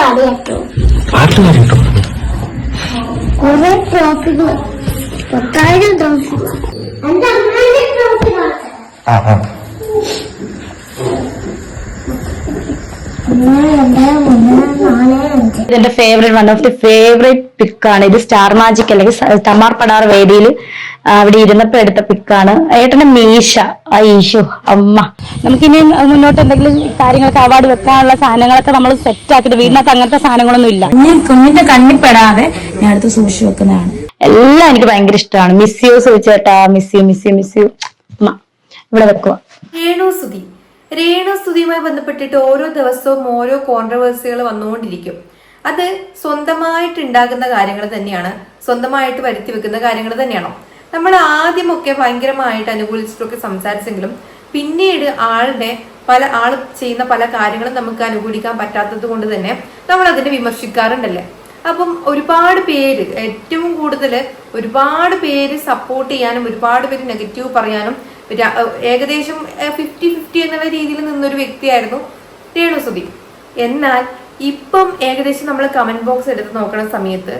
말이었죠. 아트 말이었다고? 어제도 아프고, 딸려도 아프고. 안장 딸려도 아프고. 아, 아. 엄마는 내가 ഇതെന്റെ favourite one of the favourite പിക്കാണ് ഇത് star magic അല്ലെങ്കിൽ തമാർ പടാർ വേദിയിൽ അവിടെ ഇരുന്നപ്പോ എടുത്ത പിക്കാണ് ഏട്ടന്റെ മീശ. ഐഷു അമ്മ. നമുക്കിനി മുന്നോട്ട് എന്തെങ്കിലും കാര്യങ്ങളൊക്കെ അവാർഡ് വെക്കാനുള്ള സാധനങ്ങളൊക്കെ നമ്മൾ സെറ്റ് ആക്കിയിട്ട് വീടിനകത്ത് അങ്ങനത്തെ സാധനങ്ങളൊന്നും ഇല്ല. കുഞ്ഞ് കുഞ്ഞിന്റെ കണ്ണിപ്പെടാതെ ഞാൻ അടുത്ത് സൂക്ഷിച്ചു വെക്കുന്നതാണ്. എല്ലാം എനിക്ക് ഭയങ്കര ഇഷ്ടമാണ്. Miss you സുചേട്ടാ miss you miss you miss you അമ്മ ഇവിടെ വെക്കുക രേണുസുതി രേണുസുതിയുമായി ബന്ധപ്പെട്ടിട്ട് ഓരോ ദിവസവും ഓരോ കോൺട്രവേഴ്സികൾ വന്നുകൊണ്ടിരിക്കും. അത് സ്വന്തമായിട്ട് ഉണ്ടാകുന്ന കാര്യങ്ങൾ തന്നെയാണ് സ്വന്തമായിട്ട് വരുത്തി വെക്കുന്ന കാര്യങ്ങൾ തന്നെയാണോ? നമ്മൾ ആദ്യമൊക്കെ ഭയങ്കരമായിട്ട് അനുകൂലിച്ചിട്ടൊക്കെ സംസാരിച്ചെങ്കിലും പിന്നീട് ആളുടെ പല ആൾ ചെയ്യുന്ന പല കാര്യങ്ങളും നമുക്ക് അനുകൂലിക്കാൻ പറ്റാത്തത് കൊണ്ട് തന്നെ നമ്മൾ അതിനെ വിമർശിക്കാറുണ്ടല്ലേ? അപ്പം ഒരുപാട് പേര് ഏറ്റവും കൂടുതൽ ഒരുപാട് പേര് സപ്പോർട്ട് ചെയ്യാനും ഒരുപാട് പേര് നെഗറ്റീവ് പറയാനും ഏകദേശം ഫിഫ്റ്റി ഫിഫ്റ്റി എന്നുള്ള രീതിയിൽ നിന്നൊരു വ്യക്തിയായിരുന്നു രേണുസുതി എന്നാൽ ഇപ്പം ഏകദേശം നമ്മൾ കമന്റ് ബോക്സ് എടുത്ത് നോക്കുന്ന സമയത്ത്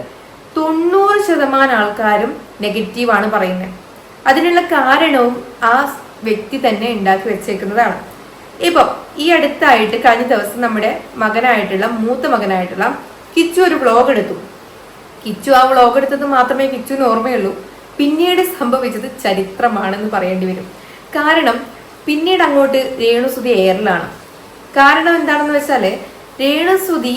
തൊണ്ണൂറ് ശതമാനം ആൾക്കാരും നെഗറ്റീവാണ് പറയുന്നത് അതിനുള്ള കാരണവും ആ വ്യക്തി തന്നെ ഉണ്ടാക്കി വെച്ചേക്കുന്നതാണ്. ഇപ്പം ഈ അടുത്തായിട്ട് കഴിഞ്ഞ ദിവസം നമ്മുടെ മകനായിട്ടുള്ള മൂത്ത മകനായിട്ടുള്ള കിച്ചു ഒരു വ്ലോഗ് എടുത്തു. കിച്ചു ആ വ്ലോഗ് എടുത്തത് മാത്രമേ കിച്ചുവിന് ഓർമ്മയുള്ളൂ. പിന്നീട് സംഭവിച്ചത് ചരിത്രമാണെന്ന് പറയേണ്ടി വരും. കാരണം പിന്നീട് അങ്ങോട്ട് രേണുസുതി എയറിലാണ് കാരണം എന്താണെന്ന് വെച്ചാൽ രേണുസുതി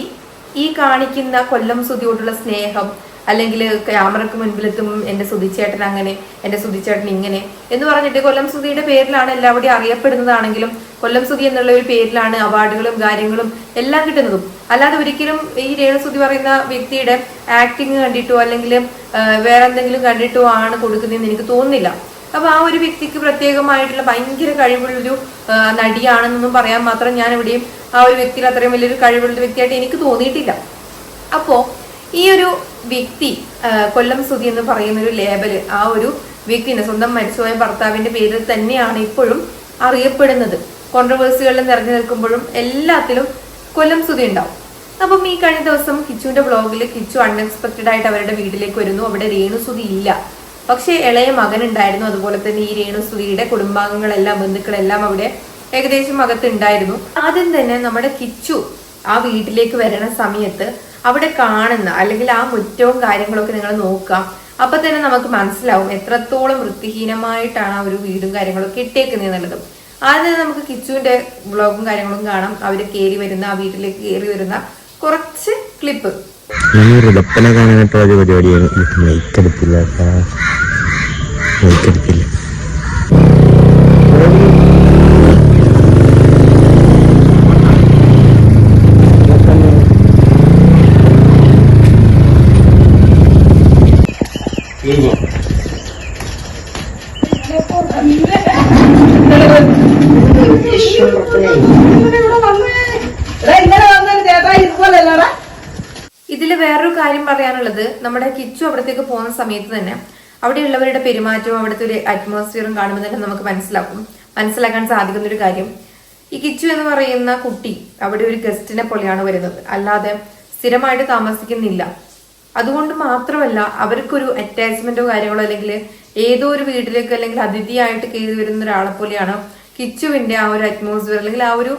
ഈ കാണിക്കുന്ന കൊല്ലം സുതിയോടുള്ള സ്നേഹം അല്ലെങ്കിൽ ക്യാമറക്ക് മുൻപിലെത്തും എന്റെ സുതിച്ചേട്ടൻ അങ്ങനെ എന്റെ സുതിച്ചേട്ടൻ ഇങ്ങനെ എന്ന് പറഞ്ഞിട്ട് കൊല്ലം സുതിയുടെ പേരിലാണ് എല്ലാവരുടെയും അറിയപ്പെടുന്നതാണെങ്കിലും കൊല്ലം സുതി എന്നുള്ള ഒരു പേരിലാണ് അവാർഡുകളും കാര്യങ്ങളും എല്ലാം കിട്ടുന്നതും. അല്ലാതെ ഒരിക്കലും ഈ രേണുസുതി പറയുന്ന വ്യക്തിയുടെ ആക്ടിങ് കണ്ടിട്ടോ അല്ലെങ്കിൽ വേറെ എന്തെങ്കിലും കണ്ടിട്ടോ ആണ് കൊടുക്കുന്നതെന്ന് എനിക്ക് തോന്നുന്നില്ല. അപ്പൊ ആ ഒരു വ്യക്തിക്ക് പ്രത്യേകമായിട്ടുള്ള ഭയങ്കര കഴിവുള്ളൊരു നടിയാണെന്നൊന്നും പറയാൻ മാത്രം ഞാൻ എവിടെയും ആ ഒരു വ്യക്തിയിൽ അത്രയും വലിയൊരു കഴിവുള്ള വ്യക്തിയായിട്ട് എനിക്ക് തോന്നിയിട്ടില്ല. അപ്പോ ഈ ഒരു വ്യക്തി കൊല്ലം സുതി എന്ന് പറയുന്ന ഒരു ലേബൽ ആ ഒരു വ്യക്തിനെ സ്വന്തം മരിച്ചുപോയ ഭർത്താവിന്റെ പേരിൽ തന്നെയാണ് ഇപ്പോഴും അറിയപ്പെടുന്നത്. കോൺട്രവേഴ്സികളിൽ നിറഞ്ഞു നിൽക്കുമ്പോഴും എല്ലാത്തിലും കൊല്ലം സുതി ഉണ്ടാവും. അപ്പം ഈ കഴിഞ്ഞ ദിവസം കിച്ചുവിന്റെ ബ്ലോഗിൽ കിച്ചു അൺഎക്സ്പെക്ടഡ് ആയിട്ട് അവരുടെ വീട്ടിലേക്ക് വരുന്നു. അവിടെ രേണുസുതി ഇല്ല. പക്ഷേ ഇളയ മകൻ ഉണ്ടായിരുന്നു. അതുപോലെ തന്നെ ഈ രേണുസുതിയുടെ കുടുംബാംഗങ്ങളെല്ലാം ബന്ധുക്കളെല്ലാം അവിടെ ഏകദേശം അകത്തുണ്ടായിരുന്നു. ആദ്യം തന്നെ നമ്മുടെ കിച്ചു ആ വീട്ടിലേക്ക് വരണ സമയത്ത് അവിടെ കാണുന്ന അല്ലെങ്കിൽ ആ മുറ്റവും കാര്യങ്ങളൊക്കെ നിങ്ങൾ നോക്കുക. അപ്പൊ തന്നെ നമുക്ക് മനസ്സിലാവും എത്രത്തോളം വൃത്തിഹീനമായിട്ടാണ് ആ ഒരു വീടും കാര്യങ്ങളൊക്കെ ഇട്ടേക്കുന്നത് എന്നുള്ളത്. ആദ്യം തന്നെ നമുക്ക് കിച്ചുവിന്റെ വ്ളോഗും കാര്യങ്ങളും കാണാം. അവർ കയറി വരുന്ന ആ വീട്ടിലേക്ക് കയറി വരുന്ന കുറച്ച് ക്ലിപ്പ്. ഒരു പരിപാടിയാണ് കാര്യം പറയാനുള്ളത് നമ്മുടെ കിച്ചു അവിടത്തേക്ക് പോകുന്ന സമയത്ത് തന്നെ അവിടെയുള്ളവരുടെ പെരുമാറ്റവും അവിടുത്തെ ഒരു അറ്റ്മോസ്ഫിയറും കാണുമ്പോൾ തന്നെ നമുക്ക് മനസ്സിലാക്കും. മനസ്സിലാക്കാൻ സാധിക്കുന്ന ഒരു കാര്യം. ഈ കിച്ചു എന്ന് പറയുന്ന കുട്ടി അവിടെ ഒരു ഗസ്റ്റിനെ പോലെയാണ് വരുന്നത്. അല്ലാതെ സ്ഥിരമായിട്ട് താമസിക്കുന്നില്ല. അതുകൊണ്ട് മാത്രമല്ല അവർക്കൊരു അറ്റാച്ച്മെന്റോ കാര്യങ്ങളോ അല്ലെങ്കിൽ ഏതോ ഒരു വീട്ടിലേക്ക് അല്ലെങ്കിൽ അതിഥിയായിട്ട് കയറി വരുന്ന ഒരാളെ പോലെയാണ് കിച്ചുവിന്റെ ആ ഒരു അറ്റ്മോസ്ഫിയർ അല്ലെങ്കിൽ ആ ഒരു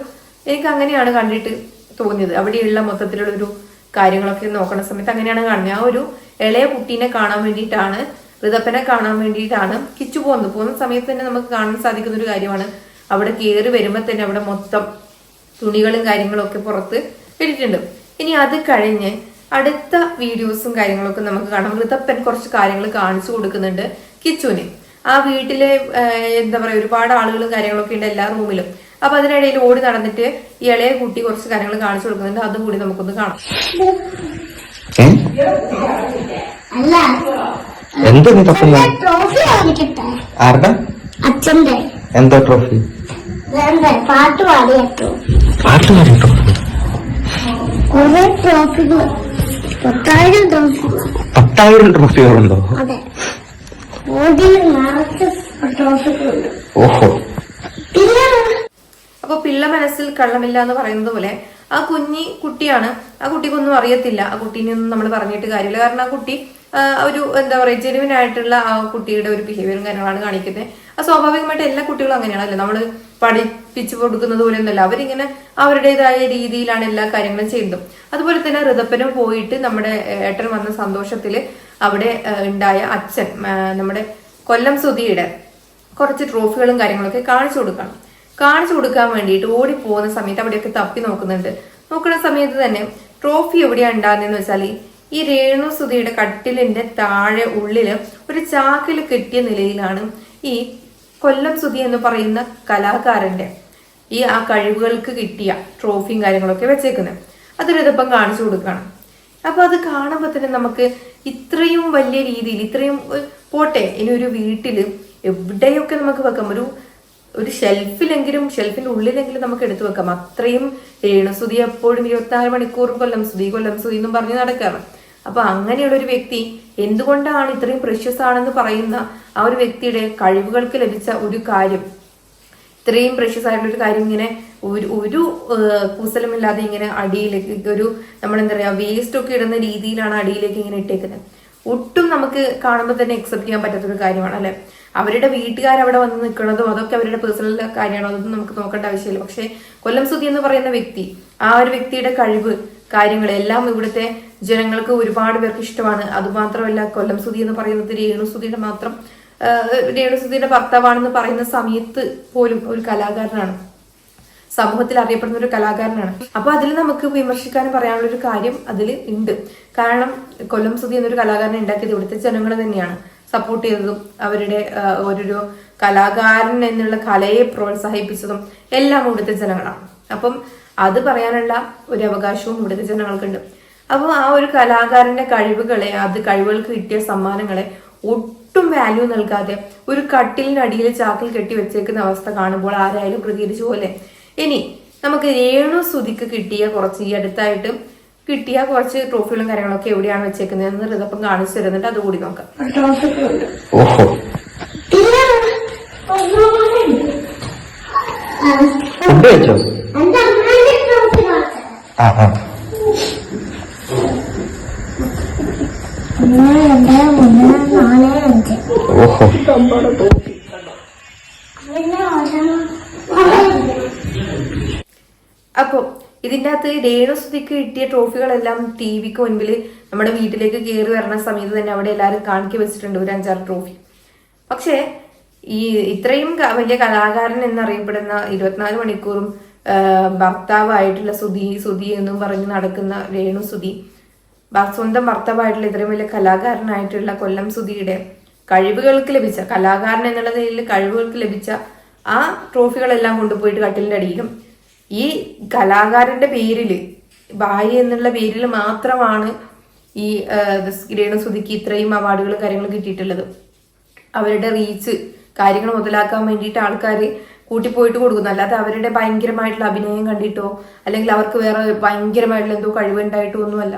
എനിക്ക് അങ്ങനെയാണ് കണ്ടിട്ട് തോന്നിയത്. അവിടെയുള്ള മൊത്തത്തിലുള്ള ഒരു കാര്യങ്ങളൊക്കെ നോക്കുന്ന സമയത്ത് അങ്ങനെയാണ് കാണുന്നത്. ആ ഒരു ഇളയ കുട്ടീനെ കാണാൻ വേണ്ടിയിട്ടാണ് ഋതപ്പനെ കാണാൻ വേണ്ടിയിട്ടാണ് കിച്ചു പോകുന്നത്. പോകുന്ന സമയത്ത് തന്നെ നമുക്ക് കാണാൻ സാധിക്കുന്ന ഒരു കാര്യമാണ്. അവിടെ കയറി വരുമ്പോൾ തന്നെ അവിടെ മൊത്തം തുണികളും കാര്യങ്ങളും ഒക്കെ പുറത്ത് ഇട്ടിട്ടുണ്ട്. ഇനി അത് കഴിഞ്ഞ് അടുത്ത വീഡിയോസും കാര്യങ്ങളൊക്കെ നമുക്ക് കാണാം. ഋതപ്പൻ കുറച്ച് കാര്യങ്ങൾ കാണിച്ചു കൊടുക്കുന്നുണ്ട് കിച്ചുവിന്. ആ വീട്ടിലെ എന്താ പറയുക ഒരുപാട് ആളുകളും കാര്യങ്ങളൊക്കെ ഉണ്ട് എല്ലാ റൂമിലും. അപ്പൊ അതിനിടയിൽ ഓടി നടന്നിട്ട് ഈ ഇളയ കുട്ടി കുറച്ച് കാര്യങ്ങൾ കാണിച്ചു കൊടുക്കുന്നുണ്ട്. അതും കൂടി നമുക്കൊന്ന് കാണാം. എന്താ നീ തപ്പുന്ന ട്രോഫി കാണിക്കട്ടെ ആരുടെ? അച്ഛന്റെ എന്താ ട്രോഫി വേണ്ട പാട്ട് പാട്ട് കുറെ ട്രോഫികൾ പത്തായിരം ട്രോഫികൾ പത്തായിരം ട്രോഫികളുണ്ടോ അതെ. ബോഡിയിൽ നിറച്ച് ട്രോഫികളുണ്ട് ഓഹോ. അപ്പൊ പിള്ള മനസ്സിൽ കള്ളമില്ല എന്ന് പറയുന്നത് പോലെ ആ കുഞ്ഞി കുട്ടിയാണ് ആ കുട്ടിക്കൊന്നും അറിയത്തില്ല ആ കുട്ടീനെയൊന്നും നമ്മൾ പറഞ്ഞിട്ട് കാര്യമില്ല. കാരണം ആ കുട്ടി ഒരു എന്താ പറയുക ജെനുവിൻ ആയിട്ടുള്ള ആ കുട്ടിയുടെ ഒരു ബിഹേവിയറും കാര്യങ്ങളാണ് കാണിക്കുന്നത് ആ സ്വാഭാവികമായിട്ട് എല്ലാ കുട്ടികളും അങ്ങനെയാണല്ലോ. നമ്മൾ പഠിപ്പിച്ചു കൊടുക്കുന്നത് പോലെ ഒന്നല്ല അവരിങ്ങനെ അവരുടേതായ രീതിയിലാണ് എല്ലാ കാര്യങ്ങളും ചെയ്യുന്നത്. അതുപോലെ തന്നെ ഋതപ്പനും പോയിട്ട് നമ്മുടെ ഏട്ടൻ വന്ന സന്തോഷത്തിൽ അവിടെ ഉണ്ടായ അച്ഛൻ നമ്മുടെ കൊല്ലം സുധിയുടെ കുറച്ച് ട്രോഫികളും കാര്യങ്ങളൊക്കെ കാണിച്ചു കൊടുക്കണം. കാണിച്ചു കൊടുക്കാൻ വേണ്ടിയിട്ട് ഓടിപ്പോകുന്ന സമയത്ത് അവിടെയൊക്കെ തപ്പി നോക്കുന്നുണ്ട്. നോക്കുന്ന സമയത്ത് തന്നെ ട്രോഫി എവിടെയാ ഉണ്ടാകുന്നതെന്ന് വെച്ചാൽ ഈ രേണു സുധിയുടെ കട്ടിലിന്റെ താഴെ ഉള്ളിൽ ഒരു ചാക്കിൽ കെട്ടിയ നിലയിലാണ് ഈ കൊല്ലം സുധി എന്ന് പറയുന്ന കലാകാരന്റെ ഈ ആ കഴിവുകൾക്ക് കിട്ടിയ ട്രോഫിയും കാര്യങ്ങളൊക്കെ വെച്ചേക്കുന്നത്. അതൊരു ഇതപ്പം കാണിച്ചു കൊടുക്കണം. അപ്പൊ അത് കാണുമ്പോൾ തന്നെ നമുക്ക് ഇത്രയും വലിയ രീതിയിൽ ഇത്രയും പോട്ടെ ഇനി ഒരു വീട്ടിൽ എവിടെയൊക്കെ നമുക്ക് വെക്കാം? ഒരു ഒരു ഷെൽഫിലെങ്കിലും ഷെൽഫിന്റെ ഉള്ളിലെങ്കിലും നമുക്ക് എടുത്തു വെക്കാം. അത്രയും രേണുസുതി എപ്പോഴും ഇരുപത്തിനാല് മണിക്കൂറും കൊല്ലം സുതി കൊല്ലം സുതി എന്നും പറഞ്ഞ് നടക്കാറ്. അപ്പൊ അങ്ങനെയുള്ള ഒരു വ്യക്തി എന്തുകൊണ്ടാണ് ഇത്രയും പ്രഷ്യസ് ആണെന്ന് പറയുന്ന ആ ഒരു വ്യക്തിയുടെ കഴിവുകൾക്ക് ലഭിച്ച ഒരു കാര്യം? ഇത്രയും പ്രഷ്യസ് ആയിട്ടുള്ള ഒരു കാര്യം ഇങ്ങനെ ഒരു ഒരു കൂസലമില്ലാതെ ഇങ്ങനെ അടിയിലേക്ക് ഒരു നമ്മൾ എന്താ പറയാ വേസ്റ്റ് ഒക്കെ ഇടുന്ന രീതിയിലാണ് അടിയിലേക്ക് ഇങ്ങനെ ഇട്ടേക്കുന്നത്. ഒട്ടും നമുക്ക് കാണുമ്പോൾ തന്നെ അക്സെപ്റ്റ് ചെയ്യാൻ പറ്റാത്തൊരു കാര്യമാണ് അല്ലെ? അവരുടെ വീട്ടുകാർ അവിടെ വന്ന് നിൽക്കുന്നതും അതൊക്കെ അവരുടെ പേഴ്സണൽ കാര്യമാണോ അതൊന്നും നമുക്ക് നോക്കേണ്ട ആവശ്യമില്ല. പക്ഷെ കൊല്ലം സുധി എന്ന് പറയുന്ന വ്യക്തി ആ ഒരു വ്യക്തിയുടെ കഴിവ് കാര്യങ്ങൾ എല്ലാം ഇവിടുത്തെ ജനങ്ങൾക്ക് ഒരുപാട് പേർക്ക് ഇഷ്ടമാണ്. അതുമാത്രമല്ല കൊല്ലം സുധി എന്ന് പറയുന്നത് രേണു സുധിയുടെ മാത്രം രേണുസുധിയുടെ ഭർത്താവാണെന്ന് പറയുന്ന സമയത്ത് പോലും ഒരു കലാകാരനാണ്. സമൂഹത്തിൽ അറിയപ്പെടുന്ന ഒരു കലാകാരനാണ്. അപ്പൊ അതിൽ നമുക്ക് വിമർശിക്കാനും പറയാനുള്ള ഒരു കാര്യം അതിൽ ഉണ്ട്. കാരണം കൊല്ലം സുധി എന്നൊരു കലാകാരനെ ഉണ്ടാക്കിയത് ഇവിടുത്തെ ജനങ്ങൾ തന്നെയാണ്. സപ്പോർട്ട് ചെയ്തതും അവരുടെ ഒരു കലാകാരൻ എന്നുള്ള കലയെ പ്രോത്സാഹിപ്പിച്ചതും എല്ലാം ഇവിടുത്തെ ജനങ്ങളാണ്. അപ്പം അത് പറയാനുള്ള ഒരു അവകാശവും ഇവിടുത്തെ ജനങ്ങൾക്കുണ്ട്. അപ്പോൾ ആ ഒരു കലാകാരന്റെ കഴിവുകളെ അത് കഴിവുകൾക്ക് കിട്ടിയ സമ്മാനങ്ങളെ ഒട്ടും വാല്യൂ നൽകാതെ ഒരു കട്ടിലിനടിയിൽ ചാക്കിൽ കെട്ടി വെച്ചേക്കുന്ന അവസ്ഥ കാണുമ്പോൾ ആരായാലും പ്രതികരിച്ചു പോലെ. ഇനി നമുക്ക് രേണു സുതിക്ക് കിട്ടിയ കുറച്ച് ഈ അടുത്തായിട്ട് കിട്ടിയ കുറച്ച് ട്രോഫികളും കാര്യങ്ങളൊക്കെ എവിടെയാണ് വെച്ചേക്കുന്നത് എന്ന് ഋതപ്പം കാണിച്ചു തരുന്നുണ്ട്. അതുകൂടി നോക്കാം. ഓഹോ. ഫുഡ് കഴിച്ചോ ആ ആ. അപ്പോൾ ഇതിന്റെ അകത്ത് രേണുസുതിക്ക് കിട്ടിയ ട്രോഫികളെല്ലാം ടി വിക്ക് മുൻപിൽ നമ്മുടെ വീട്ടിലേക്ക് കയറി വരുന്ന സമയത്ത് തന്നെ അവിടെ എല്ലാവരും കാണിക്കി വെച്ചിട്ടുണ്ട് ഒരു അഞ്ചാറ് ട്രോഫി. പക്ഷേ ഈ ഇത്രയും വലിയ കലാകാരൻ എന്നറിയപ്പെടുന്ന ഇരുപത്തിനാല് മണിക്കൂറും ഭർത്താവായിട്ടുള്ള സുധി സുധി എന്നും പറഞ്ഞ് നടക്കുന്ന രേണു സുധി സ്വന്തം ഭർത്താവായിട്ടുള്ള ഇത്രയും വലിയ കലാകാരനായിട്ടുള്ള കൊല്ലം സുധിയുടെ കഴിവുകൾക്ക് ലഭിച്ച കലാകാരൻ എന്നുള്ള നിലയിൽ കഴിവുകൾക്ക് ലഭിച്ച ആ ട്രോഫികളെല്ലാം കൊണ്ടുപോയിട്ട് കട്ടിലിന്റെ അടിയിലും ഈ കലാകാരന്റെ പേരിൽ ഭാര്യ എന്നുള്ള പേരിൽ മാത്രമാണ് ഈ കിരീടം സുധിക്ക് ഇത്രയും അവാർഡുകളും കാര്യങ്ങളും കിട്ടിയിട്ടുള്ളത്. അവരുടെ റീച്ച് കാര്യങ്ങൾ മുതലാക്കാൻ വേണ്ടിയിട്ട് ആൾക്കാർ കൂട്ടിപ്പോയിട്ട് കൊടുക്കുന്നു. അല്ലാതെ അവരുടെ ഭയങ്കരമായിട്ടുള്ള അഭിനയം കണ്ടിട്ടോ അല്ലെങ്കിൽ അവർക്ക് വേറെ ഭയങ്കരമായിട്ടുള്ള എന്തോ കഴിവുണ്ടായിട്ടോ ഒന്നുമല്ല.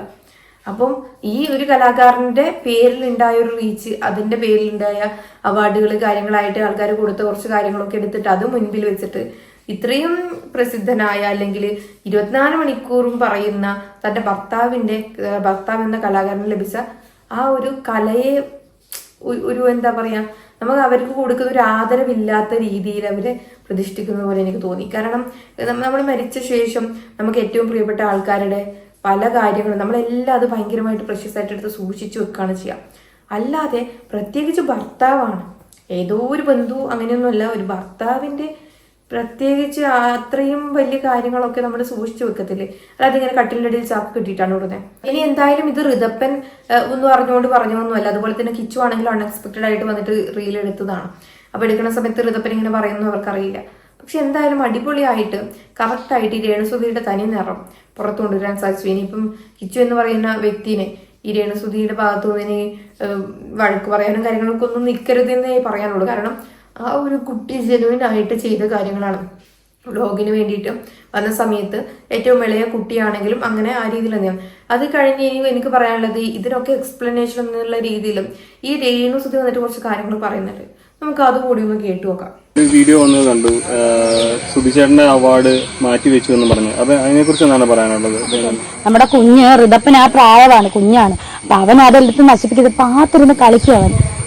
അപ്പം ഈ ഒരു കലാകാരന്റെ പേരിൽ ഉണ്ടായ ഒരു റീച്ച് അതിന്റെ പേരിൽ ഉണ്ടായ അവാർഡുകൾ കാര്യങ്ങളായിട്ട് ആൾക്കാർ കൊടുത്ത കുറച്ച് കാര്യങ്ങളൊക്കെ എടുത്തിട്ട് അത് മുൻപിൽ വെച്ചിട്ട് ഇത്രയും പ്രസിദ്ധനായ അല്ലെങ്കിൽ ഇരുപത്തിനാല് മണിക്കൂറും പറയുന്ന തന്റെ ഭർത്താവിന്റെ ഭർത്താവ് എന്ന കലാകാരന് ലഭിച്ച ആ ഒരു കലയെ ഒരു- എന്താ പറയുക നമുക്ക് അവർക്ക് കൊടുക്കുന്ന ഒരു ആദരവില്ലാത്ത രീതിയിൽ അവരെ പ്രതിഷ്ഠിക്കുന്ന പോലെ എനിക്ക് തോന്നി. കാരണം നമ്മൾ മരിച്ച ശേഷം നമുക്ക് ഏറ്റവും പ്രിയപ്പെട്ട ആൾക്കാരുടെ പല കാര്യങ്ങളും നമ്മളെല്ലാം അത് ഭയങ്കരമായിട്ട് പ്രശസ്തമായിട്ട് എടുത്ത് സൂക്ഷിച്ചു വെക്കുകയാണ് ചെയ്യുക അല്ലാതെ പ്രത്യേകിച്ച് ഭർത്താവാണ്. ഏതോ ഒരു ബന്ധു അങ്ങനെയൊന്നുമല്ല ഒരു ഭർത്താവിന്റെ പ്രത്യേകിച്ച് അത്രയും വലിയ കാര്യങ്ങളൊക്കെ നമ്മൾ സൂക്ഷിച്ചു വെക്കത്തില്ലേ? അല്ലാതെ ഇങ്ങനെ കട്ടിലിന്റെ ഇടയിൽ ചാക്ക് കിട്ടിയിട്ടാണ് ഉടനെ ഇനി എന്തായാലും ഇത് ഋതപ്പൻ ഒന്ന് പറഞ്ഞുകൊണ്ട് പറഞ്ഞൊന്നുമല്ല അതുപോലെ തന്നെ കിച്ചു ആണെങ്കിലും അൺഎക്സ്പെക്ടഡ് ആയിട്ട് വന്നിട്ട് റീൽ എടുത്തതാണ്. അപ്പൊ എടുക്കുന്ന സമയത്ത് ഋതപ്പൻ ഇങ്ങനെ പറയുന്നു അവർക്കറിയില്ല. പക്ഷെ എന്തായാലും അടിപൊളിയായിട്ട് കറക്റ്റായിട്ട് ഈ രേണുസുതിയുടെ തനി നിറം പുറത്തു കൊണ്ടുവരാൻ സാധിച്ചു. ഇനിയിപ്പം കിച്ചു എന്ന് പറയുന്ന വ്യക്തിനെ ഈ രേണുസുതിയുടെ ഭാഗത്തു നിന്ന് വഴക്ക് പറയാനും കാര്യങ്ങളൊക്കെ ഒന്നും നിൽക്കരുതെന്നേ പറയാനുള്ളൂ. കാരണം ആ ഒരു കുട്ടി ജെനുവിൻ ആയിട്ട് ചെയ്ത കാര്യങ്ങളാണ്. വ്ളോഗിന് വേണ്ടിയിട്ട് വന്ന സമയത്ത് ഏറ്റവും ഇളയ കുട്ടിയാണെങ്കിലും അങ്ങനെ ആ രീതിയിൽ തന്നെയാണ് അത് കഴിഞ്ഞ് ഇനി എനിക്ക് പറയാനുള്ളത് ഇതിനൊക്കെ എക്സ്പ്ലനേഷൻ എന്നുള്ള രീതിയിലും ഈ രേണു സുധി വന്നിട്ട് കുറച്ച് കാര്യങ്ങൾ പറയുന്നുണ്ട്. നമുക്ക് അതുകൂടി ഒന്ന് കേട്ടു നോക്കാം. ഒരു വീഡിയോ വന്നത് കണ്ടു. സുധിചേട്ടന്റെ അവാർഡ് മാറ്റി വെച്ചു എന്ന് പറഞ്ഞു. അപ്പൊ അതിനെക്കുറിച്ച് എന്താണ് പറയാനുള്ളത്? നമ്മുടെ കുഞ്ഞ് റിതപ്പൻ ആ പ്രായമാണ് കുഞ്ഞാണ്. അപ്പൊ അവൻ അതെടുത്ത് നശിപ്പിക്കുന്നത് പാത്തിരുന്ന് കളിക്കും അവൻ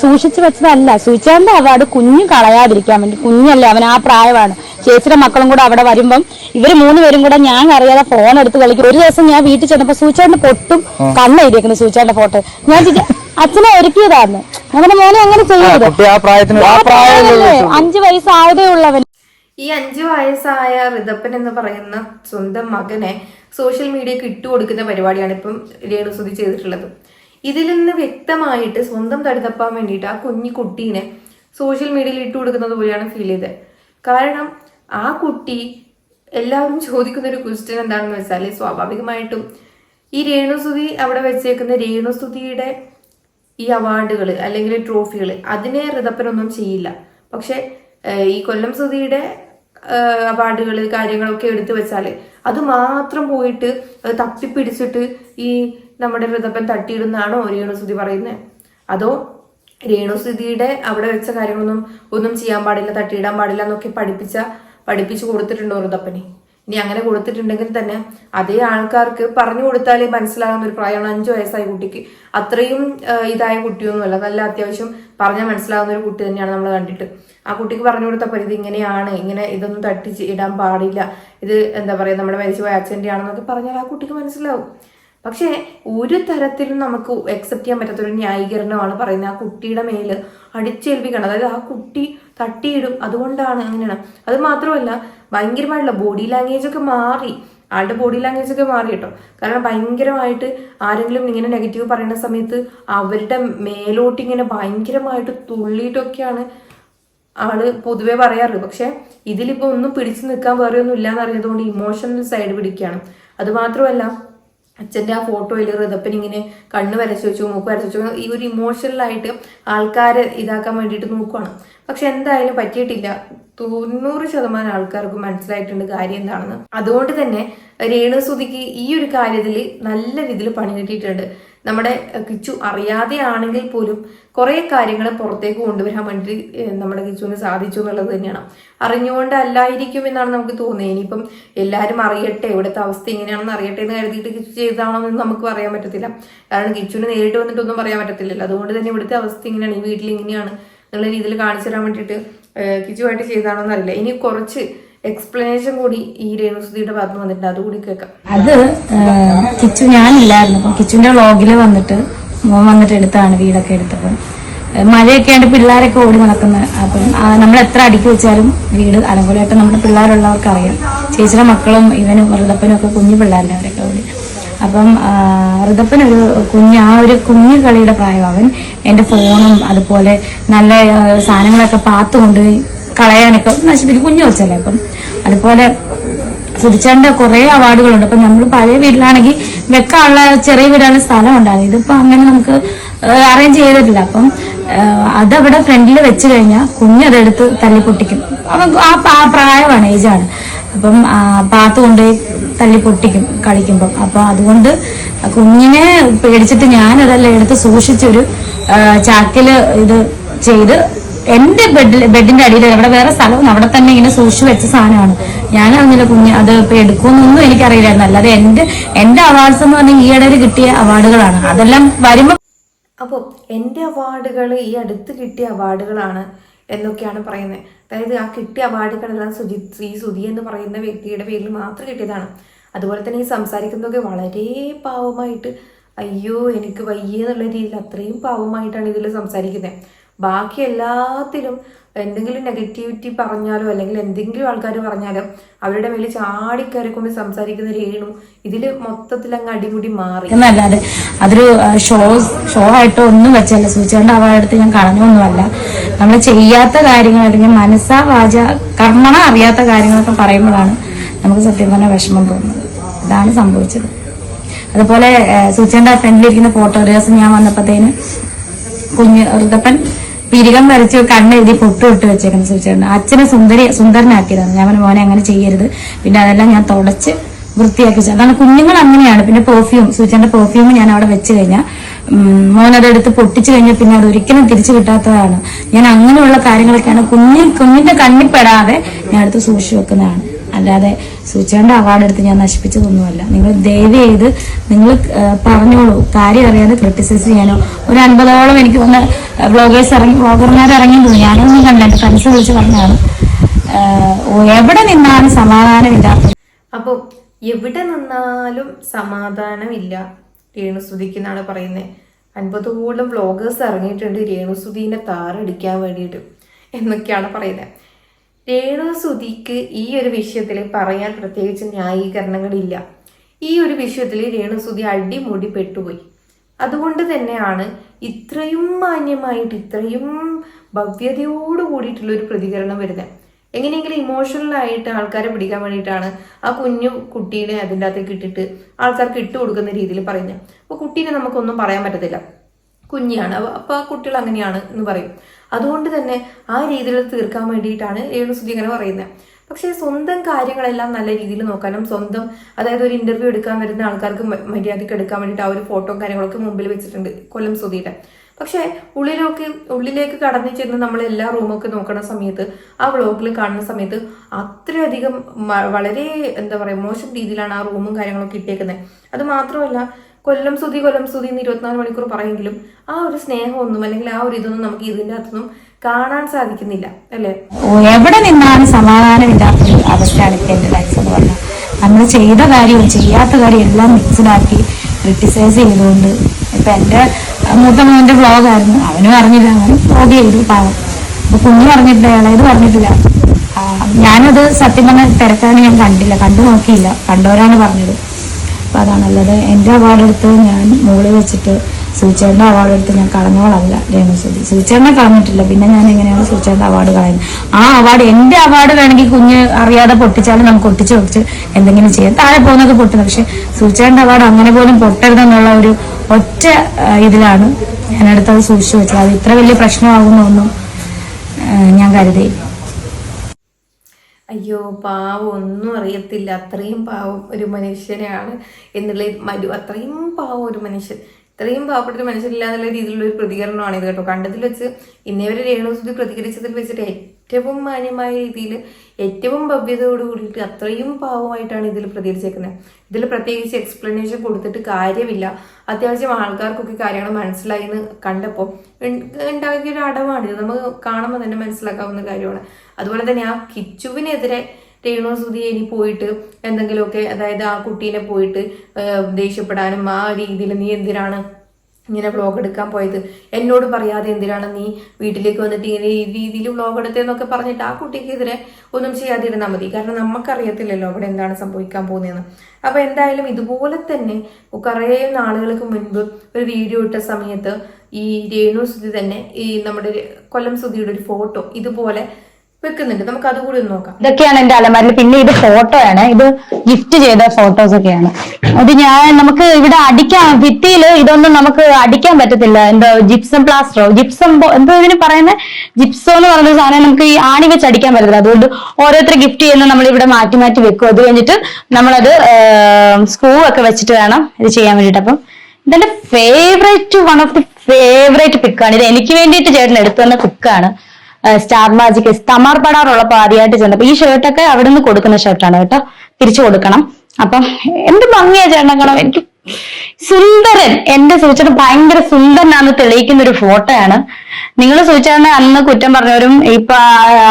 സൂക്ഷിച്ചു വെച്ചതല്ല. സൂചിച്ചാന്റെ അവാർഡ് കുഞ്ഞു കളയാതിരിക്കാൻ വേണ്ടി കുഞ്ഞല്ലേ അവൻ ആ പ്രായമാണ്. ചേച്ചിയുടെ മക്കളും കൂടെ അവിടെ വരുമ്പം ഇവർ മൂന്നുപേരും കൂടെ ഞാൻ അറിയാതെ ഫോൺ എടുത്ത് കളിക്കും. ഒരു ദിവസം ഞാൻ വീട്ടിൽ ചെന്നപ്പോ സൂചാന്റെ പൊട്ടും കണ്ണെഴുതിയേക്കുന്നു സൂചാന്റെ ഫോട്ടോ. ഞാൻ അച്ഛനെ ഒരുക്കിയതാന്ന്? അങ്ങനെ മോനെ അങ്ങനെ ചെയ്യരുത് അഞ്ചു ആ പ്രായത്തിന് ആ പ്രായമല്ലേ? അഞ്ച് വയസ്സായതേ ഉള്ളവൻ ഈ അഞ്ചു വയസ്സായ ഋതപ്പൻ എന്ന് പറയുന്ന സ്വന്തം മകനെ സോഷ്യൽ മീഡിയക്ക് ഇട്ടുകൊടുക്കുന്ന പരിപാടിയാണ് ഇപ്പം രേണുസുതി ചെയ്തിട്ടുള്ളത്. ഇതിൽ നിന്ന് വ്യക്തമായിട്ട് സ്വന്തം തടുതപ്പാൻ വേണ്ടിയിട്ട് ആ കുഞ്ഞു കുട്ടീനെ സോഷ്യൽ മീഡിയയിൽ ഇട്ടു കൊടുക്കുന്നത് പോലെയാണ് ഫീൽ ചെയ്തത് കാരണം ആ കുട്ടി എല്ലാവരും ചോദിക്കുന്ന ഒരു ക്വസ്റ്റ്യൻ എന്താണെന്ന് വെച്ചാൽ സ്വാഭാവികമായിട്ടും ഈ രേണുസ്തുതി അവിടെ വെച്ചേക്കുന്ന രേണുസ്തുതിയുടെ ഈ അവാർഡുകൾ അല്ലെങ്കിൽ ട്രോഫികൾ അതിനെ ഋതപ്പനൊന്നും ചെയ്യില്ല. പക്ഷെ ഈ കൊല്ലം സുധിയുടെ അവാർഡുകൾ കാര്യങ്ങളൊക്കെ എടുത്തു വെച്ചാൽ അത് മാത്രം പോയിട്ട് തപ്പിപ്പിടിച്ചിട്ട് ഈ നമ്മുടെ ഋതപ്പൻ തട്ടിയിടുന്നാണോ രേണുസുതി പറയുന്നത് അതോ രേണുസുതിയുടെ അവിടെ വെച്ച കാര്യങ്ങളൊന്നും ഒന്നും ചെയ്യാൻ പാടില്ല തട്ടിയിടാൻ പാടില്ല എന്നൊക്കെ പഠിപ്പിച്ച പഠിപ്പിച്ചു കൊടുത്തിട്ടുണ്ടോ ഋതപ്പനെ ഇനി അങ്ങനെ കൊടുത്തിട്ടുണ്ടെങ്കിൽ തന്നെ അതേ ആൾക്കാർക്ക് പറഞ്ഞു കൊടുത്താലേ മനസ്സിലാകുന്ന ഒരു പ്രായമാണ് അഞ്ചു വയസ്സായ കുട്ടിക്ക്. അത്രയും ഇതായ കുട്ടിയൊന്നുമല്ല. നല്ല അത്യാവശ്യം പറഞ്ഞാൽ മനസ്സിലാകുന്ന ഒരു കുട്ടി തന്നെയാണ് നമ്മൾ കണ്ടിട്ട്. ആ കുട്ടിക്ക് പറഞ്ഞു കൊടുത്തപ്പോൾ ഇത് ഇങ്ങനെയാണ്. ഇങ്ങനെ ഇതൊന്നും തട്ടിച്ച് ഇടാൻ പാടില്ല. ഇത് എന്താ പറയുക നമ്മുടെ മരിച്ചുപോയ അച്ഛന്റെ ആണെന്നൊക്കെ പറഞ്ഞാൽ ആ കുട്ടിക്ക് മനസ്സിലാവും. പക്ഷേ ഒരു തരത്തിലും നമുക്ക് അക്സെപ്റ്റ് ചെയ്യാൻ പറ്റാത്ത ഒരു ന്യായീകരണമാണ് പറയുന്നത്. ആ കുട്ടിയുടെ മേൽ അടിച്ചേൽപ്പിക്കണം. അതായത് ആ കുട്ടി തട്ടിയിടും. അതുകൊണ്ടാണ് അങ്ങനെയാണ്. അത് മാത്രമല്ല ഭയങ്കരമായിട്ടുള്ള ബോഡി ലാംഗ്വേജ് ഒക്കെ മാറി. ആളുടെ ബോഡി ലാംഗ്വേജ് ഒക്കെ മാറി കേട്ടോ. കാരണം ഭയങ്കരമായിട്ട് ആരെങ്കിലും ഇങ്ങനെ നെഗറ്റീവ് പറയുന്ന സമയത്ത് അവരുടെ മേലോട്ട് ഇങ്ങനെ ഭയങ്കരമായിട്ട് തുള്ളിയിട്ടൊക്കെയാണ് ആൾ പൊതുവെ പറയാറ്. പക്ഷെ ഇതിലിപ്പോ ഒന്നും പിടിച്ചു നിൽക്കാൻ വേറെ ഒന്നും ഇല്ലാന്ന് അറിഞ്ഞതുകൊണ്ട് ഇമോഷണൽ സൈഡ് പിടിക്കുകയാണ്. അത് മാത്രമല്ല അച്ഛന്റെ ആ ഫോട്ടോയിൽ ഋതപ്പൻ ഇങ്ങനെ കണ്ണ് വരച്ചു വെച്ചു മൂക്ക് വരച്ചു വെച്ചു. ഈ ഒരു ഇമോഷണലായിട്ട് ആൾക്കാരെ ഇതാക്കാൻ വേണ്ടിയിട്ട് നോക്കുവാണ്. പക്ഷെ എന്തായാലും പറ്റിയിട്ടില്ല. തൊണ്ണൂറ് ശതമാനം ആൾക്കാർക്ക് മനസ്സിലായിട്ടുണ്ട് കാര്യം എന്താണെന്ന്. അതുകൊണ്ട് തന്നെ രേണുസുതിക്ക് ഈ ഒരു കാര്യത്തിൽ നല്ല രീതിയിൽ പണി കിട്ടിയിട്ടുണ്ട്. നമ്മുടെ കിച്ചു അറിയാതെ ആണെങ്കിൽ പോലും കുറേ കാര്യങ്ങൾ പുറത്തേക്ക് കൊണ്ടുവരാൻ വേണ്ടി നമ്മുടെ കിച്ചുവിന് സാധിച്ചു എന്നുള്ളത് തന്നെയാണ്. അറിഞ്ഞുകൊണ്ട് അല്ലായിരിക്കും എന്നാണ് നമുക്ക് തോന്നുന്നത്. ഇനിയിപ്പം എല്ലാവരും അറിയട്ടെ ഇവിടുത്തെ അവസ്ഥ ഇങ്ങനെയാണെന്ന് അറിയട്ടെ എന്ന് കരുതിയിട്ട് കിച്ചു ചെയ്താണോ എന്ന് നമുക്ക് പറയാൻ പറ്റത്തില്ല. കാരണം കിച്ചുവിന് നേരിട്ട് വന്നിട്ടൊന്നും പറയാൻ പറ്റത്തില്ലല്ലോ. അതുകൊണ്ട് തന്നെ ഇവിടുത്തെ അവസ്ഥ ഇങ്ങനെയാണ് ഈ വീട്ടിൽ ഇങ്ങനെയാണ് എന്നുള്ള രീതിയിൽ കാണിച്ചു തരാൻ വേണ്ടിയിട്ട് കിച്ചുവായിട്ട് ചെയ്താണോ എന്നറിയില്ല ഇനി കുറച്ച് എക്സ്പ്ലനേഷൻ കൂടി ഈ രേണുസുതിയുടെ ഭാഗത്ത് വന്നിട്ടുണ്ട്. അതുകൂടി കേൾക്കാം. അത് കിച്ചു ഞാനില്ലായിരുന്നു. അപ്പം കിച്ചുവിന്റെ വ്ളോഗിൽ വന്നിട്ട് മോൻ വന്നിട്ട് എടുത്താണ് വീടൊക്കെ എടുത്തത്. മഴയൊക്കെ ആയിട്ട് പിള്ളേരൊക്കെ ഓടി നടക്കുന്ന. അപ്പം നമ്മൾ എത്ര അടുക്കി വെച്ചാലും വീട് അലങ്കോലമായിട്ട് നമ്മുടെ പിള്ളേരുള്ളവർക്ക് അറിയാം ചേച്ചിയുടെ മക്കളും ഇവനും ഋതപ്പനും ഒക്കെ കുഞ്ഞു പിള്ളേരുടെ അവരൊക്കെ ഓടി. അപ്പം ഋതപ്പൻ ഒരു കുഞ്ഞ് ആ ഒരു കുഞ്ഞു കളിയുടെ പ്രായം അവൻ എന്റെ ഫോണും അതുപോലെ നല്ല സാധനങ്ങളൊക്കെ പാത്തുകൊണ്ട് കളയാനൊക്കെ നശിപ്പിക്കും. കുഞ്ഞു വെച്ചല്ലേ അപ്പം? അതുപോലെ സുധിച്ചാന്റെ കുറെ അവാർഡുകളുണ്ട്. അപ്പൊ നമ്മൾ പഴയ വീട്ടിലാണെങ്കിൽ വെക്കാനുള്ള ചെറിയ വീടാണ് സ്ഥലം ഉണ്ടായത് ഇതിപ്പോ അങ്ങനെ നമുക്ക് അറേഞ്ച് ചെയ്തിട്ടില്ല. അപ്പം അതവിടെ ഫ്രണ്ടിൽ വെച്ച് കഴിഞ്ഞാൽ കുഞ്ഞതെടുത്ത് തല്ലിപ്പൊട്ടിക്കും അവൻ ആ പ്രായമാണ് ഏജാണ്. അപ്പം പാത്ത് കൊണ്ടുപോയി തല്ലി പൊട്ടിക്കും കളിക്കുമ്പം. അപ്പൊ അതുകൊണ്ട് കുഞ്ഞിനെ പേടിച്ചിട്ട് ഞാനതെല്ലാം എടുത്ത് സൂക്ഷിച്ചൊരു ചാക്കിൽ ഇത് ചെയ്ത് എന്റെ ബെഡിൽ ബെഡിന്റെ അടിയിൽ അവിടെ വേറെ സ്ഥലവും അവിടെ തന്നെ ഇങ്ങനെ സൂക്ഷിച്ചു വെച്ച സാധനമാണ്. ഞാൻ അങ്ങനെ കുഞ്ഞ് അത് ഇപ്പൊ എടുക്കുമെന്നൊന്നും എനിക്കറിയില്ലായിരുന്നു. അല്ലാതെ എന്റെ എന്റെ അവാർഡ്സ് എന്ന് പറഞ്ഞാൽ ഈയിടെ കിട്ടിയ അവാർഡുകളാണ് അതെല്ലാം വരുമ്പോ അപ്പോൾ എന്റെ അവാർഡുകൾ ഈ അടുത്ത് കിട്ടിയ അവാർഡുകളാണ് എന്നൊക്കെയാണ് പറയുന്നത്. അതായത് ആ കിട്ടിയ അവാർഡുകളെല്ലാം സുജി ശ്രീ സുധി എന്ന് പറയുന്ന വ്യക്തിയുടെ പേരിൽ മാത്രം കിട്ടിയതാണ്. അതുപോലെ തന്നെ ഈ സംസാരിക്കുന്നതൊക്കെ വളരെ പാവമായിട്ട് അയ്യോ എനിക്ക് വയ്യ എന്നുള്ള രീതിയിൽ അത്രയും പാവമായിട്ടാണ് ഇതിൽ സംസാരിക്കുന്നത് ബാക്കി എല്ലാത്തിലും എന്തെങ്കിലും നെഗറ്റിവിറ്റി പറഞ്ഞാലോ അല്ലെങ്കിൽ എന്തെങ്കിലും ആൾക്കാർ പറഞ്ഞാലോ അവരുടെ മേലിൽ ചാടിക്കയറിക്കൊണ്ട് സംസാരിക്കുന്ന രേണു ഇതിൽ മൊത്തത്തിൽ അങ്ങ് അടിമുടി മാറി. എന്നല്ലാതെ അതൊരു ഷോ ഷോ ആയിട്ടോ ഒന്നും വെച്ചല്ല. സൂചിച്ചുകൊണ്ട് അവരുടെ ഞാൻ കളഞ്ഞൊന്നുമല്ല. നമ്മൾ ചെയ്യാത്ത കാര്യങ്ങൾ അല്ലെങ്കിൽ മനസ്സാ വാച കർമ്മണ അറിയാത്ത കാര്യങ്ങളൊക്കെ പറയുമ്പോഴാണ് നമുക്ക് സത്യം പറഞ്ഞ വിഷമം തോന്നുന്നത്. ഇതാണ് സംഭവിച്ചത്. അതുപോലെ സൂചിച്ചേണ്ട ഫ്രണ്ടിലിരിക്കുന്ന ഫോട്ടോഗ്രാഫ്സ് ഞാൻ വന്നപ്പോഴത്തേന് കുഞ്ഞ് ഋതപ്പൻ പിരികം വരച്ച് കണ്ണെഴുതി പൊട്ടു ഇട്ട് വെച്ചേക്കുന്ന സൂചിച്ചിട്ടുണ്ട് അച്ഛനെ സുന്ദരി സുന്ദരനാക്കിയതാണ്. ഞാൻ പറഞ്ഞു, മോനെ അങ്ങനെ ചെയ്യരുത്. പിന്നെ അതെല്ലാം ഞാൻ തുടച്ച് വൃത്തിയാക്കി അതാണ് കുഞ്ഞുങ്ങൾ അങ്ങനെയാണ്. പിന്നെ പെർഫ്യൂം സൂചന്റെ പെർഫ്യൂം ഞാൻ അവിടെ വെച്ച് കഴിഞ്ഞാൽ മോൻ അതെടുത്ത് പൊട്ടിച്ചു കഴിഞ്ഞാൽ പിന്നെ അത് ഒരിക്കലും തിരിച്ചു കിട്ടാത്തതാണ്. ഞാൻ അങ്ങനെയുള്ള കാര്യങ്ങളൊക്കെയാണ് കുഞ്ഞു കുഞ്ഞിന്റെ കണ്ണിപ്പെടാതെ ഞാൻ എടുത്ത് സൂക്ഷിച്ചു വെക്കുന്നതാണ്. അല്ലാതെ സൂചിച്ചേണ്ട അവാർഡ് എടുത്ത് ഞാൻ നശിപ്പിച്ചതൊന്നുമല്ല നിങ്ങൾ ദയവ് ചെയ്ത് നിങ്ങൾ പറഞ്ഞോളൂ. കാര്യം അറിയാതെ ക്രിട്ടിസൈസ് ചെയ്യാനോ. ഒരു അൻപതോളം എനിക്ക് വന്ന ബ്ലോഗേഴ്സ് ഇറങ്ങി ബ്ലോഗർമാർ തോന്നി ഞാനൊന്നും എന്റെ ഫ്രണ്ട്സ് വിളിച്ച് പറഞ്ഞാണ് എവിടെ നിന്നാണ് സമാധാനമില്ലാത്തത്? അപ്പോൾ എവിടെ നിന്നാലും സമാധാനമില്ല രേണുസുതിക്ക് എന്നാണ് പറയുന്നത് അൻപതോളം വ്ളോഗേഴ്സ് ഇറങ്ങിയിട്ടുണ്ട് രേണുസുതിനെ താറടിക്കാൻ വേണ്ടിയിട്ട് എന്നൊക്കെയാണ് പറയുന്നത് രേണുസുതിക്ക് ഈ ഒരു വിഷയത്തിൽ പറയാൻ പ്രത്യേകിച്ച് ന്യായീകരണങ്ങളില്ല. ഈ ഒരു വിഷയത്തിൽ രേണുസുതി അടിമുടി പെട്ടുപോയി. അതുകൊണ്ട് തന്നെയാണ് ഇത്രയും മാന്യമായിട്ട് ഇത്രയും ഭവ്യതയോട് കൂടിയിട്ടുള്ള ഒരു പ്രതികരണം വരുന്നത്. എങ്ങനെയെങ്കിലും ഇമോഷണൽ ആയിട്ട് ആൾക്കാരെ പിടിക്കാൻ വേണ്ടിയിട്ടാണ് ആ കുഞ്ഞു കുട്ടീനെ അതിന്റെ അകത്തേക്ക് ഇട്ടിട്ട് ആൾക്കാർക്ക് ഇട്ട് കൊടുക്കുന്ന രീതിയിൽ പറയുന്നത്. അപ്പോൾ കുട്ടീനെ നമുക്കൊന്നും പറയാൻ പറ്റത്തില്ല. കുഞ്ഞാണ് അപ്പൊ- അപ്പൊ ആ കുട്ടികൾ അങ്ങനെയാണ് എന്ന് പറയും. അതുകൊണ്ട് തന്നെ ആ രീതിയിൽ തീർക്കാൻ വേണ്ടിയിട്ടാണ് രേണുസുതി ഇങ്ങനെ പറയുന്നത് പക്ഷേ സ്വന്തം കാര്യങ്ങളെല്ലാം നല്ല രീതിയിൽ നോക്കാനും സ്വന്തം അതായത് ഒരു ഇന്റർവ്യൂ എടുക്കാൻ വരുന്ന ആൾക്കാർക്ക് മര്യാദയ്ക്ക് എടുക്കാൻ വേണ്ടിയിട്ട് ആ ഒരു ഫോട്ടോ കാര്യങ്ങളൊക്കെ മുമ്പിൽ വെച്ചിട്ടുണ്ട് കൊല്ലം സുധിയുടെ പക്ഷേ ഉള്ളിലേക്ക് ഉള്ളിലേക്ക് കടന്നു ചെന്ന് നമ്മൾ എല്ലാ റൂമൊക്കെ നോക്കുന്ന സമയത്ത് ആ വ്ളോഗിൽ കാണുന്ന സമയത്ത് അത്രയധികം വളരെ എന്താ പറയുക മോശം രീതിയിലാണ് ആ റൂമും കാര്യങ്ങളൊക്കെ ഇട്ടേക്കുന്നത് അത് മാത്രമല്ല കൊല്ലം സുതി കൊല്ലം സുതി എന്ന് ഇരുപത്തിനാല് മണിക്കൂർ പറയെങ്കിലും ആ ഒരു സ്നേഹമൊന്നും അല്ലെങ്കിൽ ആ ഒരു ഇതൊന്നും നമുക്ക് ഇതിന്റെ അകത്തൊന്നും കാണാൻ സാധിക്കുന്നില്ല അല്ലേ? എവിടെ നിന്നാണ് സമാധാനമില്ലാത്ത അവസ്ഥയാണ് ഇപ്പൊ എന്റെ ലൈഫ് എന്ന് പറഞ്ഞാൽ നമ്മൾ ചെയ്ത കാര്യവും ചെയ്യാത്ത കാര്യം എല്ലാം മിക്സ്ഡാക്കി ക്രിട്ടിസൈസ് ചെയ്തുകൊണ്ട് ഇപ്പൊ എന്റെ മൂത്ത മോന്റെ വ്ളോഗായിരുന്നു അവനും അറിഞ്ഞില്ല അവൻ വ്ളോഗ് ചെയ്തു പാവം. അപ്പൊ കുഞ്ഞു പറഞ്ഞിട്ടില്ല ഇളയത് പറഞ്ഞിട്ടില്ല. ഞാനത് സത്യം പറഞ്ഞ തിരക്കാണ് ഞാൻ കണ്ടില്ല കണ്ടു നോക്കിയില്ല. കണ്ടവരാണ് പറഞ്ഞത്. അപ്പൊ അതാണല്ലത് എന്റെ അവാർഡ് എടുത്ത് ഞാൻ മുകളിൽ വെച്ചിട്ട് സൂചേട്ടന്റെ അവാർഡ് എടുത്ത് ഞാൻ കളഞ്ഞോളല്ല രേണുസുതി സൂചേട്ടനെ കളഞ്ഞിട്ടില്ല. പിന്നെ ഞാൻ എങ്ങനെയാണ് സൂചേട്ടന്റെ അവാർഡ് കളയുന്നത്? ആ അവാർഡ് എന്റെ അവാർഡ് വേണമെങ്കിൽ കുഞ്ഞ് അറിയാതെ പൊട്ടിച്ചാലും നമുക്ക് ഒട്ടിച്ച് വെച്ച് എന്തെങ്കിലും ചെയ്യാം. താഴെ പോകുന്നൊക്കെ പൊട്ടുന്നത് പക്ഷെ സൂചേട്ടന്റെ അവാർഡ് അങ്ങനെ പോലും പൊട്ടരുതെന്നുള്ള ഒരു ഒറ്റ ഇതിലാണ് ഞാൻ അടുത്തത് സൂക്ഷിച്ചു വെച്ചത്. അത് ഇത്ര വലിയ പ്രശ്നമാകുന്നൊന്നും ഞാൻ കരുതിയില്ല അയ്യോ പാവം ഒന്നും അറിയത്തില്ല. അത്രയും പാവം ഒരു മനുഷ്യനെയാണ് എന്നുള്ള മരു അത്രയും പാവം ഒരു മനുഷ്യൻ. ഇത്രയും പാവപ്പെട്ട ഒരു മനുഷ്യനില്ല എന്നുള്ള രീതിയിലുള്ള ഒരു പ്രതികരണമാണ് ഇത് കേട്ടോ. കണ്ടതിൽ വെച്ച് ഇന്നേവരെ രേണു സുധി പ്രതികരിച്ചതിൽ വെച്ചിട്ട് ഏറ്റവും മാന്യമായ രീതിയിൽ ഏറ്റവും ഭവ്യതയോട് കൂടിയിട്ട് അത്രയും പാവമായിട്ടാണ് ഇതിൽ പ്രതികരിച്ചേക്കുന്നത് ഇതിൽ പ്രത്യേകിച്ച് എക്സ്പ്ലനേഷൻ കൊടുത്തിട്ട് കാര്യമില്ല. അത്യാവശ്യം ആൾക്കാർക്കൊക്കെ കാര്യങ്ങൾ മനസ്സിലായി എന്ന് കണ്ടപ്പോൾ ഉണ്ടാക്കിയ ഒരു അടവാണിത് നമുക്ക് കാണുമ്പോൾ തന്നെ മനസ്സിലാക്കാവുന്ന കാര്യമാണ്. അതുപോലെ തന്നെ ആ കിച്ചുവിനെതിരെ രേണു സുധി ഇനി പോയിട്ട് എന്തെങ്കിലുമൊക്കെ അതായത് ആ കുട്ടീനെ പോയിട്ട് ദേഷ്യപ്പെടാനും ആ രീതിയിൽ നീ എന്തിനാണ് ഇങ്ങനെ വ്ളോഗ് എടുക്കാൻ പോയത്. എന്നോട് പറയാതെ എന്തിനാണ് നീ വീട്ടിലേക്ക് വന്നിട്ട് ഇങ്ങനെ ഈ രീതിയിൽ വ്ളോഗ് എടുത്തതെന്നൊക്കെ പറഞ്ഞിട്ട് ആ കുട്ടിക്കെതിരെ ഒന്നും ചെയ്യാതിരുന്നാൽ മതി. കാരണം നമുക്കറിയത്തില്ലല്ലോ അവിടെ എന്താണ് സംഭവിക്കാൻ പോകുന്നതെന്ന്. അപ്പോൾ എന്തായാലും ഇതുപോലെ തന്നെ കുറേ നാളുകൾക്ക് മുൻപ് ഒരു വീഡിയോ ഇട്ട സമയത്ത് ഈ രേണു സുധി തന്നെ ഈ നമ്മുടെ കൊല്ലം സുധിയുടെ ഒരു ഫോട്ടോ ഇതുപോലെ വെക്കുന്നുണ്ട്. നമുക്ക് അതുകൂടി ഒന്ന് നോക്കാം. ഇതൊക്കെയാണ് എന്റെ അലമാരിൽ പിന്നെ ഇത് ഫോട്ടോയാണ്. ഇത് ഗിഫ്റ്റ് ചെയ്ത ഫോട്ടോസ് ഒക്കെയാണ്. അത് ഞാൻ നമുക്ക് ഇവിടെ അടിക്കാൻ ഭിത്തിയിൽ ഇതൊന്നും നമുക്ക് അടിക്കാൻ പറ്റത്തില്ല. എന്തോ ജിപ്സം പ്ലാസ്റ്ററോ ജിപ്സം എന്തോ ഇതിന് പറയുന്ന? ജിപ്സോ എന്ന് പറയുന്ന സാധനം നമുക്ക് ഈ ആണി വെച്ച് അടിക്കാൻ പറ്റത്തില്ല. അതുകൊണ്ട് ഓരോരുത്തർ ഗിഫ്റ്റ് ചെയ്യുന്ന നമ്മൾ ഇവിടെ മാറ്റി മാറ്റി വെക്കും. അത് കഴിഞ്ഞിട്ട് നമ്മളത് സ്ക്രൂ ഒക്കെ വെച്ചിട്ട് വേണം ഇത് ചെയ്യാൻ വേണ്ടിയിട്ട്. അപ്പം ഇതെന്റെ favourite one of the favourite പിക്കാണ് ഇത് എനിക്ക് വേണ്ടിയിട്ട് ചേട്ടൻ എടുത്തു തന്ന പിക്കാണ് സ്റ്റാർ മാജിക് തമാർ പടാറുള്ളപ്പോ ആദ്യമായിട്ട് ചെന്നപ്പോ ഈ ഷർട്ടൊക്കെ അവിടെ നിന്ന് കൊടുക്കുന്ന ഷർട്ടാണ് കേട്ടോ. തിരിച്ചു കൊടുക്കണം. അപ്പം എന്ത് ഭംഗിയാ ചേട്ടൻ കാണാം എനിക്ക് സുന്ദരൻ. എന്റെ സൂചന ഭയങ്കര സുന്ദരനാന്ന് തെളിയിക്കുന്ന ഒരു ഫോട്ടോയാണ് നിങ്ങൾ സൂചന അന്ന് കുറ്റം പറഞ്ഞവരും ഇപ്പൊ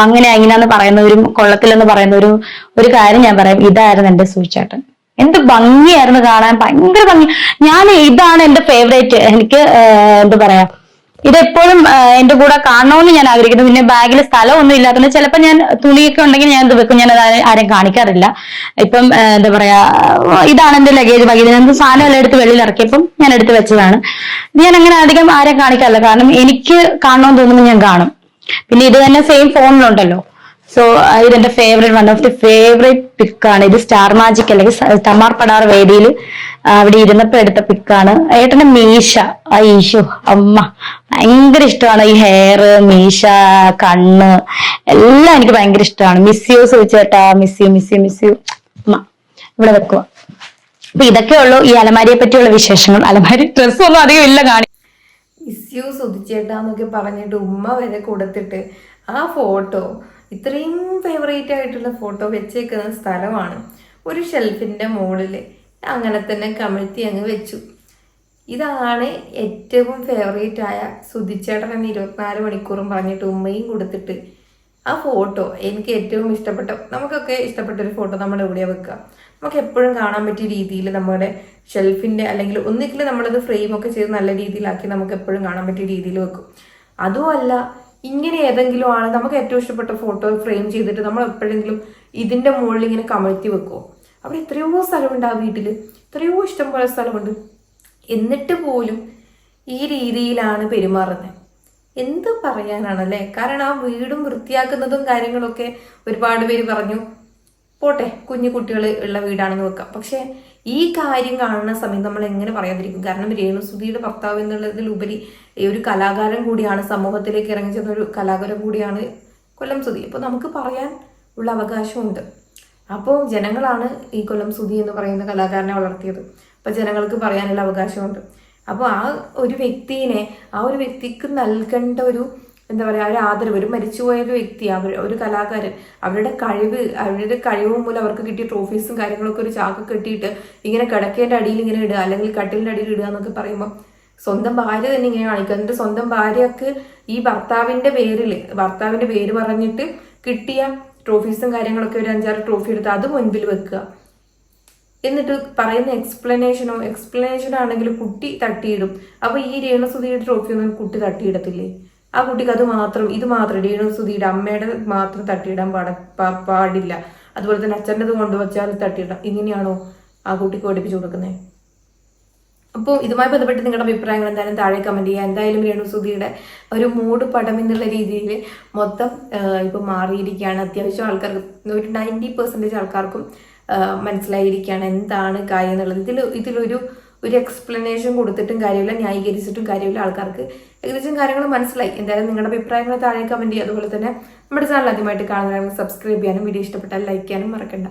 അങ്ങനെ അങ്ങനെയാന്ന് പറയുന്നവരും കൊള്ളത്തില്ലെന്ന് പറയുന്നവരും ഒരു കാര്യം ഞാൻ പറയാം. ഇതായിരുന്നു എന്റെ സൂചേട്ടൻ. എന്ത് ഭംഗിയായിരുന്നു കാണാൻ. ഭയങ്കര ഭംഗി. ഞാൻ ഇതാണ് എന്റെ ഫേവറേറ്റ് എനിക്ക് എന്താ പറയാ? ഇതെപ്പോഴും എന്റെ കൂടെ കാണണമെന്ന് ഞാൻ ആഗ്രഹിക്കുന്നു. പിന്നെ ബാഗിൽ സ്ഥലം ഒന്നും ഇല്ലാത്തതുകൊണ്ട് ചിലപ്പോൾ ഞാൻ തുണിയൊക്കെ ഉണ്ടെങ്കിൽ ഞാൻ ഇത് വെക്കും. ഞാൻ അത് ആരെ- കാണിക്കാറില്ല. ഇപ്പം എന്താ പറയാ ഇതാണ് എന്റെ ലഗേജ് ബാഗ് ഞാൻ സാധനം എല്ലാം എടുത്ത് വെളിയിൽ ഇറക്കിയപ്പം ഞാൻ എടുത്ത് വെച്ചതാണ്. ഞാൻ അങ്ങനെ അധികം ആരെയും കാണിക്കാറില്ല. കാരണം എനിക്ക് കാണണമെന്ന് തോന്നുമ്പോൾ ഞാൻ കാണും. പിന്നെ ഇത് തന്നെ സെയിം ഫോണിലുണ്ടല്ലോ സോ ഇതെന്റെ favourite one of the favourite പിക്കാണ് ഇത് സ്റ്റാർ മാജിക് അല്ലെങ്കിൽ തമാർ പടാർ വേദിയിൽ അവിടെ ഇരുന്നപ്പോ എടുത്ത പിക്കാണ് ഏട്ടന്റെ മീശ. ഈശു അമ്മ. ഭയങ്കര ഇഷ്ടമാണ് ഈ ഹെയർ മീശ കണ്ണ്. എല്ലാം എനിക്ക് ഭയങ്കര ഇഷ്ടമാണ്. Miss you ചോദിച്ചേട്ടാ miss you miss you miss you അമ്മ ഇവിടെ വെക്കുക. അപ്പൊ ഇതൊക്കെ ഉള്ളൂ ഈ അലമാരിയെ പറ്റിയുള്ള വിശേഷങ്ങൾ. അലമാരി ഡ്രസ് ഒന്നും അധികം ഇല്ല കാണി ഇസ്യു സുതിച്ചേട്ടാന്നൊക്കെ പറഞ്ഞിട്ട് ഉമ്മ വരെ കൊടുത്തിട്ട് ആ ഫോട്ടോ ഇത്രയും ഫേവറേറ്റ് ആയിട്ടുള്ള ഫോട്ടോ വെച്ചേക്കുന്ന സ്ഥലമാണ് ഒരു ഷെൽഫിന്റെ മുകളിൽ അങ്ങനെ തന്നെ കമഴ്ത്തി അങ്ങ് വെച്ചു. ഇതാണ് ഏറ്റവും ഫേവറേറ്റ് ആയ സുധിച്ചേട്ടൻ എന്ന് ഇരുപത്തിനാല് മണിക്കൂറും പറഞ്ഞിട്ട് ഉമ്മയും കൊടുത്തിട്ട്. ആ ഫോട്ടോ എനിക്ക് ഏറ്റവും ഇഷ്ടപ്പെട്ട നമുക്കൊക്കെ ഇഷ്ടപ്പെട്ട ഒരു ഫോട്ടോ നമ്മൾ എവിടെയാ വെക്കുക? നമുക്ക് എപ്പോഴും കാണാൻ പറ്റിയ രീതിയിൽ നമ്മുടെ ഷെൽഫിന്റെ അല്ലെങ്കിൽ ഒന്നിക്കിൽ നമ്മളത് ഫ്രെയിം ഒക്കെ ചെയ്ത് നല്ല രീതിയിലാക്കി നമുക്ക് എപ്പോഴും കാണാൻ പറ്റിയ രീതിയിൽ വെക്കും. അതുമല്ല ഇങ്ങനെ ഏതെങ്കിലും ആണ് നമുക്ക് ഏറ്റവും ഇഷ്ടപ്പെട്ട ഫോട്ടോ ഫ്രെയിം ചെയ്തിട്ട് നമ്മൾ എപ്പോഴെങ്കിലും ഇതിന്റെ മുകളിൽ ഇങ്ങനെ കമഴ്ത്തി വെക്കുമോ അവിടെ എത്രയോ സ്ഥലമുണ്ട് ആ വീട്ടിൽ എത്രയോ ഇഷ്ടം പോലെ സ്ഥലമുണ്ട്. എന്നിട്ട് പോലും ഈ രീതിയിലാണ് പെരുമാറുന്നത് എന്ത് പറയാനാണല്ലേ? കാരണം ആ വീടും വൃത്തിയാക്കുന്നതും കാര്യങ്ങളൊക്കെ ഒരുപാട് പേര് പറഞ്ഞു പോട്ടെ കുഞ്ഞു കുട്ടികൾ ഉള്ള വീടാണെന്ന് വെക്കാം. പക്ഷെ ഈ കാര്യം കാണുന്ന സമയത്ത് നമ്മൾ എങ്ങനെ പറയാതിരിക്കും? കാരണം രേണുസുതിയുടെ ഭർത്താവ് എന്നുള്ളതിലുപരി ഒരു കലാകാരൻ കൂടിയാണ് സമൂഹത്തിലേക്ക് ഇറങ്ങി ചെന്ന ഒരു കലാകാരൻ കൂടിയാണ് കൊല്ലം സുതി അപ്പോൾ നമുക്ക് പറയാൻ ഉള്ള അവകാശമുണ്ട്. അപ്പോൾ ജനങ്ങളാണ് ഈ കൊല്ലം സുതി എന്ന് പറയുന്ന കലാകാരനെ വളർത്തിയത്. അപ്പോൾ ജനങ്ങൾക്ക് പറയാനുള്ള അവകാശമുണ്ട്. അപ്പോൾ ആ ഒരു വ്യക്തിനെ ആ ഒരു വ്യക്തിക്ക് നൽകേണ്ട ഒരു എന്താ പറയുക ഒരു ആദരവ് ഒരു മരിച്ചുപോയ ഒരു വ്യക്തി അവർ ഒരു കലാകാരൻ അവരുടെ കഴിവ് അവരുടെ കഴിവ് മൂലം അവർക്ക് കിട്ടിയ ട്രോഫീസും കാര്യങ്ങളൊക്കെ ഒരു ചാക്ക് കെട്ടിയിട്ട് ഇങ്ങനെ കിടക്കേന്റെ അടിയിൽ ഇങ്ങനെ ഇടുക അല്ലെങ്കിൽ കട്ടിലിന്റെ അടിയിൽ ഇടുക എന്നൊക്കെ പറയുമ്പോൾ സ്വന്തം ഭാര്യ തന്നെ ഇങ്ങനെ കാണിക്കുക എന്നിട്ട് സ്വന്തം ഭാര്യക്ക് ഈ ഭർത്താവിന്റെ പേരിൽ ഭർത്താവിന്റെ പേര് പറഞ്ഞിട്ട് കിട്ടിയ ട്രോഫീസും കാര്യങ്ങളൊക്കെ ഒരു അഞ്ചാറ് ട്രോഫി എടുത്ത് അത് മുൻപിൽ വെക്കുക. എന്നിട്ട് പറയുന്ന എക്സ്പ്ലനേഷനോ എക്സ്പ്ലനേഷൻ ആണെങ്കിൽ കുട്ടി തട്ടിയിടും. അപ്പോൾ ഈ രേണസുധിയുടെ ട്രോഫിയൊന്നും കുട്ടി തട്ടിയിടത്തില്ലേ? ആ കുട്ടിക്ക് അത് മാത്രം ഇത് മാത്രം രേണുസുതിയുടെ അമ്മയുടെ മാത്രം തട്ടിയിടാൻ പാട പാടില്ല. അതുപോലെ തന്നെ അച്ഛന്റെത് കൊണ്ടുവച്ചാൽ തട്ടിയിടാം. ഇങ്ങനെയാണോ ആ കുട്ടിക്ക് പഠിപ്പിച്ചു കൊടുക്കുന്നത് അപ്പോൾ ഇതുമായി ബന്ധപ്പെട്ട് നിങ്ങളുടെ അഭിപ്രായങ്ങൾ എന്തായാലും താഴെ കമന്റ് ചെയ്യുക. എന്തായാലും രേണു സുധിയുടെ ഒരു മൂഡ് പടം എന്നുള്ള രീതിയിൽ മൊത്തം ഇപ്പോൾ മാറിയിരിക്കുകയാണ്. അത്യാവശ്യം ആൾക്കാർക്ക് ഒരു നയന്റി പെർസെന്റേജ് ആൾക്കാർക്കും മനസ്സിലായിരിക്കുകയാണ് എന്താണ് കാര്യം എന്നുള്ളത്. ഇതിൽ ഇതിലൊരു ഒരു എക്സ്പ്ലനേഷൻ കൊടുത്തിട്ടും കാര്യമില്ല ന്യായീകരിച്ചിട്ടും കാര്യമില്ല. ആൾക്കാർക്ക് ഏകദേശം കാര്യങ്ങൾ മനസ്സിലായി. എന്തായാലും നിങ്ങളുടെ അഭിപ്രായങ്ങൾ താഴെ കമന്റ് ചെയ്യുക. അതുപോലെ തന്നെ നമ്മുടെ ചാനൽ ആദ്യമായിട്ട് കാണുന്നവരാണെങ്കിൽ സബ്സ്ക്രൈബ് ചെയ്യാനും വീഡിയോ ഇഷ്ടപ്പെട്ടാൽ ലൈക്ക് ചെയ്യാനും മറക്കണ്ട.